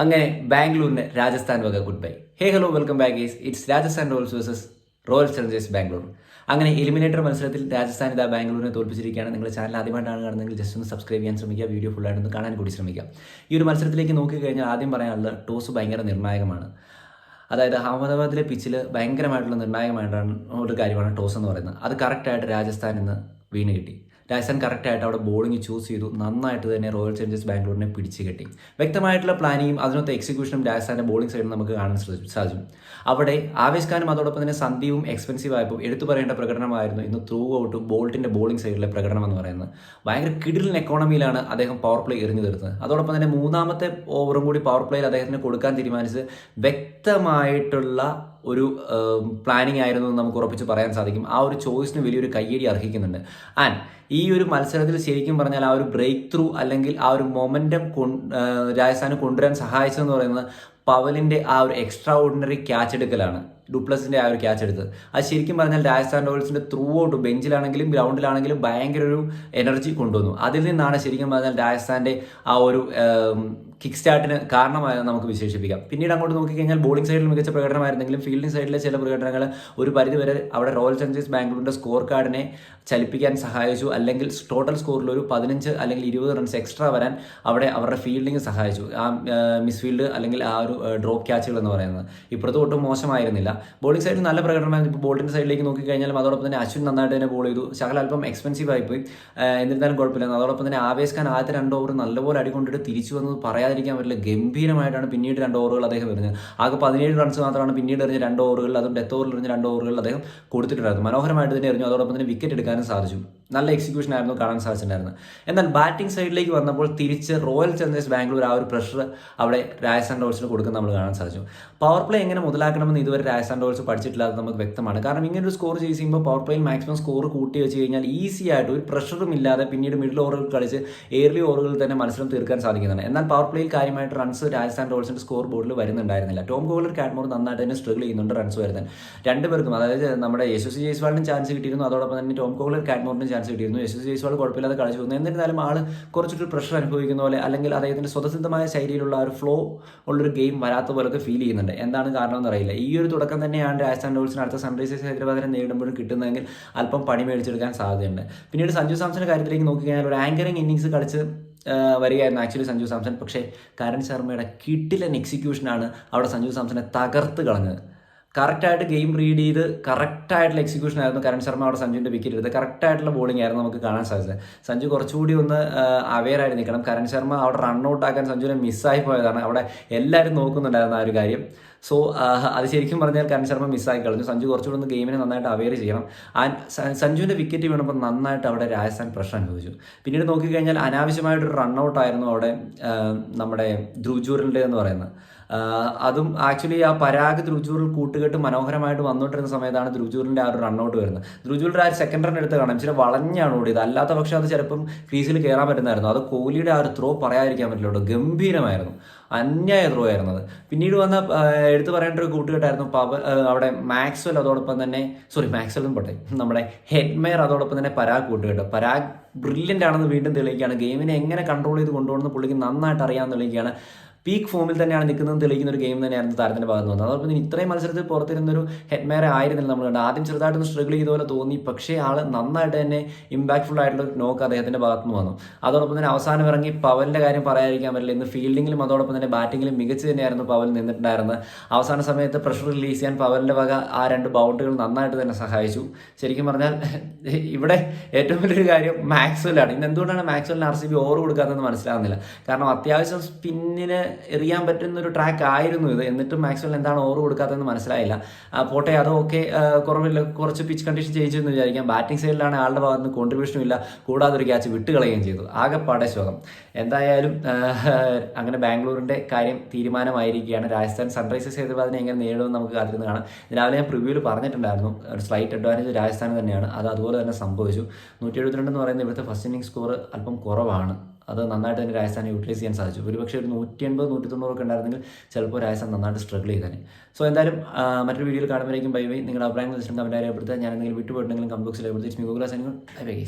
അങ്ങനെ ബാംഗ്ലൂരിന് രാജസ്ഥാൻ വക good bye hey hello welcome back is it's Rajasthan Royals versus Royal Challengers Bangalore അങ്ങനെ eliminator മത്സരത്തിൽ രാജസ്ഥാൻ ഇതാ ബാംഗ്ലൂരിനെ തോൽപ്പിച്ചിരിക്കുകയാണ്. നിങ്ങൾ ചാനൽ ആദ്യമായിട്ടാണ് കാണുന്നതെങ്കിൽ ജസ്റ്റ് ഒന്ന് സബ്സ്ക്രൈബ് ചെയ്യാൻ ശ്രമിക്കുക. വീഡിയോ ഫുള്ളായിട്ടൊന്ന് കാണാൻ കൂടി ശ്രമിക്കുക. ഈ ഒരു മത്സരത്തിലേക്ക് നോക്കിക്കഴിഞ്ഞാൽ ആദ്യം പറയാനുള്ള ടോസ് ഭയങ്കര നിർണായകമാണ്. അതായത് അഹമ്മദാബാദിലെ പിച്ചിൽ ഭയങ്കരമായിട്ടുള്ള നിർണായകമായിട്ടാണ് ഒരു കാര്യമാണ് ടോസ് എന്ന് പറയുന്നത്. അത് കറക്റ്റായിട്ട് രാജസ്ഥാൻ ഇന്ന് വീണ് കിട്ടി. രാജസ്ഥാൻ കറക്റ്റായിട്ട് അവിടെ ബോളിംഗ് ചൂസ് ചെയ്തു. നന്നായിട്ട് തന്നെ റോയൽ ചലഞ്ചേഴ്സ് ബാംഗ്ലൂരിനെ പിടിച്ചു കെട്ടി. വ്യക്തമായിട്ടുള്ള പ്ലാനിങ്ങും അതിനകത്ത് എക്സിക്യൂഷനും ഡയസാന്റെ ബോളിംഗ് സൈഡിൽ നമുക്ക് കാണാൻ സാധിച്ചു. അവിടെ ആവേശ് ഖാനും അതോടൊപ്പം തന്നെ സന്ദീപും എക്സ്പെൻസീവ് ആയപ്പോൾ എടുത്തു പറയേണ്ട പ്രകടനമായിരുന്നു ഇന്ന് ത്രൂ ഔട്ട് ബോൾട്ടിന്റെ ബോളിംഗ് സൈഡിലെ പ്രകടനം എന്ന് പറയുന്നത്. ഭയങ്കര കിടിലൻ എക്കോണമിയിലാണ് അദ്ദേഹം പവർ പ്ലേ എറിഞ്ഞു തീർത്തത്. അതോടൊപ്പം തന്നെ മൂന്നാമത്തെ ഓവറും കൂടി പവർ പ്ലേയിൽ അദ്ദേഹത്തിന് കൊടുക്കാൻ തീരുമാനിച്ച് വ്യക്തമായിട്ടുള്ള ഒരു പ്ലാനിങ് ആയിരുന്നു എന്ന് നമുക്ക് ഉറപ്പിച്ച് പറയാൻ സാധിക്കും. ആ ഒരു ചോയ്സിന് വലിയൊരു കയ്യടി അർഹിക്കുന്നുണ്ട്. ആൻഡ് ഒരു മത്സരത്തിൽ ശരിക്കും പറഞ്ഞാൽ ആ ഒരു ബ്രേക്ക് ത്രൂ അല്ലെങ്കിൽ ആ ഒരു മൊമെന്റം രാജസ്ഥാന് കൊണ്ടുവരാൻ സഹായിച്ചതെന്ന് പറയുന്നത് പവലിന്റെ ആ ഒരു എക്സ്ട്രാ ഓർഡിനറി ക്യാച്ച് എടുക്കലാണ്. ഡുപ്ലസിന്റെ ആ ഒരു ക്യാച്ച് എടുത്തത്. അത് ശരിക്കും പറഞ്ഞാൽ രാജസ്ഥാൻ റോയൽസിന്റെ ത്രൂ ഔട്ട് ബെഞ്ചിലാണെങ്കിലും ഗ്രൗണ്ടിലാണെങ്കിലും ഭയങ്കര ഒരു എനർജി കൊണ്ടുവന്നു. അതിൽ നിന്നാണ് ശരിക്കും പറഞ്ഞാൽ രാജസ്ഥാന്റെ ആ ഒരു കിക്ക് സ്റ്റാർട്ടിന് കാരണമായത് നമുക്ക് വിശേഷിപ്പിക്കാം. പിന്നീട് അങ്ങോട്ട് നോക്കിക്കഴിഞ്ഞാൽ ബോളിംഗ് സൈഡിൽ മികച്ച പ്രകടനമായിരുന്നെങ്കിലും ഫീൽഡിംഗ് സൈഡിലെ ചില പ്രകടനങ്ങൾ ഒരു പരിധിവരെ അവിടെ റോയൽ ചലഞ്ചേഴ്സ് ബാംഗ്ലൂരിന്റെ സ്കോർ കാർഡിനെ ചലിപ്പിക്കാൻ സഹായിച്ചു. അല്ലെങ്കിൽ ടോട്ടൽ സ്കോറിൽ ഒരു പതിനഞ്ച് അല്ലെങ്കിൽ ഇരുപത് റൺസ് എക്സ്ട്രാ വരാൻ അവിടെ അവരുടെ ഫീൽഡിംഗ് സഹായിച്ചു. ആ മിസ് ഫീൽഡ് അല്ലെങ്കിൽ ആ ഒരു ഡ്രോപ്പ് ക്യാച്ചുകൾ എന്ന് പറയുന്നത്. ഇപ്പുറത്ത് ഒട്ടും മോശമായിരുന്നില്ല. ബോളിംഗ് സൈഡിൽ നല്ല പ്രകടനമായിരുന്നു ഇപ്പോൾ ബോളിംഗ് സൈഡിലേക്ക് നോക്കിക്കഴിഞ്ഞാലും അതോടൊപ്പം തന്നെ അശ്വിൻ നന്നായിട്ട് തന്നെ ബോൾ ചെയ്തു. ശകല അല്പം എക്സ്പെൻസീവ് ആയിപ്പോയി എന്നിരുന്നാലും കുഴപ്പമില്ല. അതോടൊപ്പം തന്നെ ആവേശ് ഖാൻ ആദ്യത്തെ രണ്ട് ഓവർ നല്ലപോലെ അടികൊണ്ടിട്ട് തിരിച്ചു വന്നത് പറയാതിരിക്കാൻ പറ്റില്ല. ഗംഭീരമായിട്ടാണ് പിന്നീട് രണ്ട് ഓവറുകൾ അദ്ദേഹം എറിഞ്ഞത്. ആകെ പതിനേഴ് റൺസ് മാത്രമാണ് പിന്നീട് എറിഞ്ഞ രണ്ട് ഓവറുകൾ അതും ഡെത്ത് ഓവറിൽ എറിഞ്ഞ രണ്ട് ഓവറുകൾ അദ്ദേഹം കൊടുത്തിട്ടുണ്ടായിരുന്നു മനോഹരമായിട്ട് തന്നെ എറിഞ്ഞു. അതോടൊപ്പം തന്നെ വിക്കറ്റ് എടുക്കാനും സാധിച്ചു. നല്ല എക്സിക്യൂഷൻ ആയിരുന്നു കാണാൻ സാധിച്ചിട്ടുണ്ടായിരുന്നത്. എന്നാൽ ബാറ്റിംഗ് സൈഡിലേക്ക് വന്നപ്പോൾ തിരിച്ച് റോയൽ ചലഞ്ചേഴ്സ് ബാംഗ്ലൂർ ആ ഒരു പ്രഷർ അവിടെ രാജസ്ഥാൻ റോയൽസിന് കൊടുക്കുന്ന നമ്മൾ കാണാൻ സാധിച്ചു. പവർ പ്ലേ എങ്ങനെ മുതലാക്കണമെന്ന് ഇതുവരെ രാജസ്ഥാൻ റോയൽസ് പഠിച്ചിട്ടില്ലാതെ നമുക്ക് വ്യക്തമാണ്. കാരണം ഇങ്ങനെ ഒരു സ്കോർ ചെയ്യുമ്പോൾ പവർ പ്ലേയിൽ മാക്സിമം സ്കോർ കൂട്ടി വെച്ച് കഴിഞ്ഞാൽ ഈസി ആയിട്ട് ഒരു പ്രഷറും ഇല്ലാതെ പിന്നീട് മിഡിൽ ഓവറുകൾ കളിച്ച് ഏർലി ഓവറുകളിൽ തന്നെ മത്സരം തീർക്കാൻ സാധിക്കുന്നതാണ്. എന്നാൽ പവർ പ്ലേയിൽ കാര്യമായിട്ട് റൺസ് രാജസ്ഥാൻ റോയൽസിന്റെ സ്കോർ ബോർഡിൽ വരുന്നുണ്ടായിരുന്നില്ല. ടോം ഗോളർ കാറ്റ്മോർ നന്നായിട്ട് തന്നെ സ്ട്രഗിൾ ചെയ്യുന്നുണ്ട് റൺസ് വരുന്നത് രണ്ടുപേർക്കും അതായത് നമ്മുടെ യശസ്വി ജയ്സ്വാളിനും ചാൻസ് കിട്ടിയിരുന്നു അതോടൊപ്പം തന്നെ ടോം ഗോളർ കാറ്റ്മോറിനും ചാൻസ് കിട്ടിയിരുന്നു യശസ് ജയ്സ്വാൾ കുഴപ്പമില്ലാതെ കളിച്ചു. പോകുന്നു എന്നിരുന്നാലും ആൾ കുറച്ചൊരു പ്രഷർ അനുഭവിക്കുന്ന പോലെ അല്ലെങ്കിൽ അദ്ദേഹത്തിന്റെ സ്വതസിദ്ധമായ ശൈലിയിലുള്ള ഒരു ഫ്ലോ ഉള്ളൊരു ഗെയിം വരാത്ത പോലൊക്കെ ഫീൽ ചെയ്യുന്നുണ്ട്. എന്താണ് കാരണം എന്നറിയില്ല ഈ ഒരു തുടക്കം തന്നെയാണ് രാജസ്ഥാൻ റോയൽസിന് അടുത്ത സൺറൈസേഴ്സ് ഹൈദരാബാദിനെ നേരിടുമ്പോഴും കിട്ടുന്നതെങ്കിൽ അല്പം പണി മേടിച്ചെടുക്കാൻ സാധ്യതയുണ്ട്. പിന്നീട് സഞ്ജു സാംസന്റെ കാര്യത്തിലേക്ക് നോക്കിക്കഴിഞ്ഞാൽ ഒരു ആങ്കറിംഗ് ഇന്നിങ്സ് കളിച്ച് വരികയായിരുന്നു ആക്ച്വലി സഞ്ജു സാംസൺ. പക്ഷേ കരൺ ശർമ്മയുടെ കിട്ടിലൻ എക്സിക്യൂഷനാണ് അവിടെ സഞ്ജു സാംസനെ തകർത്ത് കളഞ്ഞത്. കറക്റ്റായിട്ട് ഗെയിം റീഡ് ചെയ്ത് കറക്റ്റായിട്ടുള്ള എക്സിക്യൂഷൻ ആയിരുന്നു കരൺ ശർമ്മ അവിടെ സഞ്ജുവിന്റെ വിക്കറ്റ് എടുത്തത്. കറക്റ്റായിട്ടുള്ള ബോളിംഗ് ആയിരുന്നു നമുക്ക് കാണാൻ സാധിച്ചത്. സഞ്ജു കുറച്ചുകൂടി ഒന്ന് അവെയർ നിൽക്കണം. കരൺ ശർമ്മ അവിടെ റൺ ഔട്ട് ആക്കാൻ സഞ്ജുവിനെ മിസ്സായി പോയതാണ്. അവിടെ എല്ലാവരും നോക്കുന്നുണ്ടായിരുന്നു ആ ഒരു കാര്യം. സോ അത് ശരിക്കും പറഞ്ഞാൽ കരൺ ശർമ്മ മിസ്സായി കളഞ്ഞു. സഞ്ജു കുറച്ചുകൂടെ ഒന്ന് ഗെയിമിനെ നന്നായിട്ട് അവെയർ ചെയ്യണം. ആൻഡ് സഞ്ജുവിന്റെ വിക്കറ്റ് വീണപ്പോൾ നന്നായിട്ട് അവിടെ രാജസ്ഥാൻ പ്രഷർ അനുഭവിച്ചു. പിന്നീട് നോക്കിക്കഴിഞ്ഞാൽ അനാവശ്യമായിട്ടൊരു റൺ ഔട്ട് ആയിരുന്നു അവിടെ നമ്മുടെ ധ്രുവജൂറിന്റെ എന്ന് പറയുന്നത്. അതും ആക്ച്വലി ആ പരാഗ് ധ്രുവജൂറിൽ കൂട്ടുകെട്ട് മനോഹരമായിട്ട് വന്നുകൊണ്ടിരുന്ന സമയത്താണ് ധ്രുവജൂറിന്റെ ആ ഒരു റണ്ണൗട്ട് വരുന്നത്. ധ്രുവജൂറിന്റെ ആ സെക്കൻഡ് റൺ എടുത്ത് കാണാം. ചില വളഞ്ഞാണ് ഓടിയത്. അല്ലാത്ത പക്ഷേ അത് ചിലപ്പം ക്രീസിൽ കയറാൻ പറ്റുന്നതായിരുന്നു. അത് കോഹ്ലിയുടെ ആ ഒരു ത്രോ പറയാതിരിക്കാൻ പറ്റില്ല ഗംഭീരമായിരുന്നു. അന്യായ ത്രോ ആയിരുന്നത് പിന്നീട് വന്ന എടുത്തു പറയേണ്ട ഒരു കൂട്ടുകെട്ടായിരുന്നു പവ അവിടെ മാക്സ്വൽ അതോടൊപ്പം തന്നെ സോറി മാക്സ്വലും പോട്ടെ നമ്മുടെ ഹെഡ്മെയർ അതോടൊപ്പം തന്നെ പരാഗ് കൂട്ടുകെട്ട്. പരാഗ് ബ്രില്യന്റ് ആണെന്ന് വീണ്ടും തെളിയിക്കുകയാണ്. ഗെയിമിനെ എങ്ങനെ കൺട്രോൾ ചെയ്ത് കൊണ്ടുപോകണമെന്ന് പുള്ളിക്ക് നന്നായിട്ട് അറിയാമെന്ന് തെളിയിക്കുകയാണ്. പീക്ക് ഫോമിൽ തന്നെയാണ് നിൽക്കുന്നത് തെളിയിക്കുന്ന ഒരു ഗെയിം തന്നെയായിരുന്നു താരത്തിന്റെ ഭാഗത്ത് വന്നത്. അതോടൊപ്പം ഇത്രയും മത്സരത്തിൽ പുറത്തിരുന്ന ഒരു ഹെഡ്മേറെ ആയിരുന്നില്ല നമ്മൾ കണ്ടത്. ആദ്യം ചെറുതായിട്ടൊന്ന് സ്ട്രഗിൾ ചെയ്ത പോലെ തോന്നി. പക്ഷേ ആൾ നന്നായിട്ട് തന്നെ ഇമ്പാക്ട്ഫുൾ ആയിട്ടുള്ള ഒരു നോക്ക് അദ്ദേഹത്തിന്റെ ഭാഗത്ത് നിന്ന് വന്നു. അതോടൊപ്പം തന്നെ അവസാനം ഇറങ്ങി പവലിന്റെ കാര്യം പറയാതിരിക്കാൻ പറ്റില്ല. ഇന്ന് ഫീൽഡിങ്ങിലും അതോടൊപ്പം തന്നെ ബാറ്റിങ്ങിലും മികച്ച തന്നെയായിരുന്നു പവൽ നിന്നിട്ടുണ്ടായിരുന്നത്. അവസാന സമയത്ത് പ്രഷർ റിലീസ് ചെയ്യാൻ പവലിന്റെ വക ആ രണ്ട് ബൗണ്ടറികൾ നന്നായിട്ട് തന്നെ സഹായിച്ചു. ശരിക്കും പറഞ്ഞാൽ ഇവിടെ ഏറ്റവും വലിയൊരു കാര്യം മാക്സ്വലാണ് ഇന്ന് എന്തുകൊണ്ടാണ് മാക്സ്വലിന് ആർ സി ബി ഓവർ കൊടുക്കാത്തതെന്ന് മനസ്സിലാകുന്നില്ല. കാരണം അത്യാവശ്യം സ്പിന്നിന് എറിയാൻ പറ്റുന്ന ഒരു ട്രാക്ക് ആയിരുന്നു ഇത്. എന്നിട്ടും മാക്സ്വെൽ എന്താണ് ഓവർ കൊടുക്കാത്തതെന്ന് മനസ്സിലായില്ല. പോട്ടെ അതൊക്കെ കുറവില്ല കുറച്ച് പിച്ച് കണ്ടീഷൻ ചെയ്യിച്ചെന്ന് വിചാരിക്കാം. ബാറ്റിംഗ് സൈഡിലാണ് ആളുടെ ഭാഗത്ത് നിന്ന് കോൺട്രിബ്യൂഷനും ഇല്ല. കൂടാതെ ഒരു ക്യാച്ച് വിട്ടുകളയുകയും ചെയ്തു. ആകെപ്പാടെ ശോകം. എന്തായാലും അങ്ങനെ ബാംഗ്ലൂരിന്റെ കാര്യം തീരുമാനമായിരിക്കുകയാണ്. രാജസ്ഥാൻ സൺറൈസേഴ്സ് ഹൈദരാബാദിനെ എങ്ങനെ നേടുമെന്ന് നമുക്ക് കാത്തിരുന്ന് കാണാം. രാവിലെ ഞാൻ പ്രിവ്യൂവിൽ പറഞ്ഞിട്ടുണ്ടായിരുന്നു. ഒരു സ്ലൈറ്റ് അഡ്വാന്റേജ് രാജസ്ഥാൻ തന്നെയാണ്. അത് അതുപോലെ തന്നെ സംഭവിച്ചു. നൂറ്റി എഴുപത്തിരണ്ട് എന്ന് പറയുന്ന ഇവിടുത്തെ ഫസ്റ്റ് ഇന്നിംഗ് സ്കോർ അല്പം കുറവാണ്. അത് നന്നായിട്ട് തന്നെ രാജസ്ഥാനെ യൂട്ടിലൈസ് ചെയ്യാൻ സാധിച്ചു. ഒരുപക്ഷെ ഒരു നൂറ്റി എൺപത് നൂറ്റി തൊണ്ണൂറൊക്കെ ഉണ്ടായിരുന്നെങ്കിൽ ചിലപ്പോൾ രാജസ്ഥാൻ നന്നായിട്ട് സ്ട്രഗിൾ ചെയ്തേനെ. സോ എന്തായാലും മറ്റൊരു വീഡിയോയിൽ കാണുമ്പോഴേക്കും ബൈ ബൈ നിങ്ങളുടെ അഭിപ്രായങ്ങൾ ജസ്റ്റ് കമന്റ് അറിയപ്പെടുത്തുക ഞാൻ എന്തെങ്കിലും വിട്ടുപോയിട്ടുണ്ടെങ്കിലും കമന്റ് ബോക്സിൽ രേഖപ്പെടുത്തി ഗൂഗിൾ ബൈ ബൈ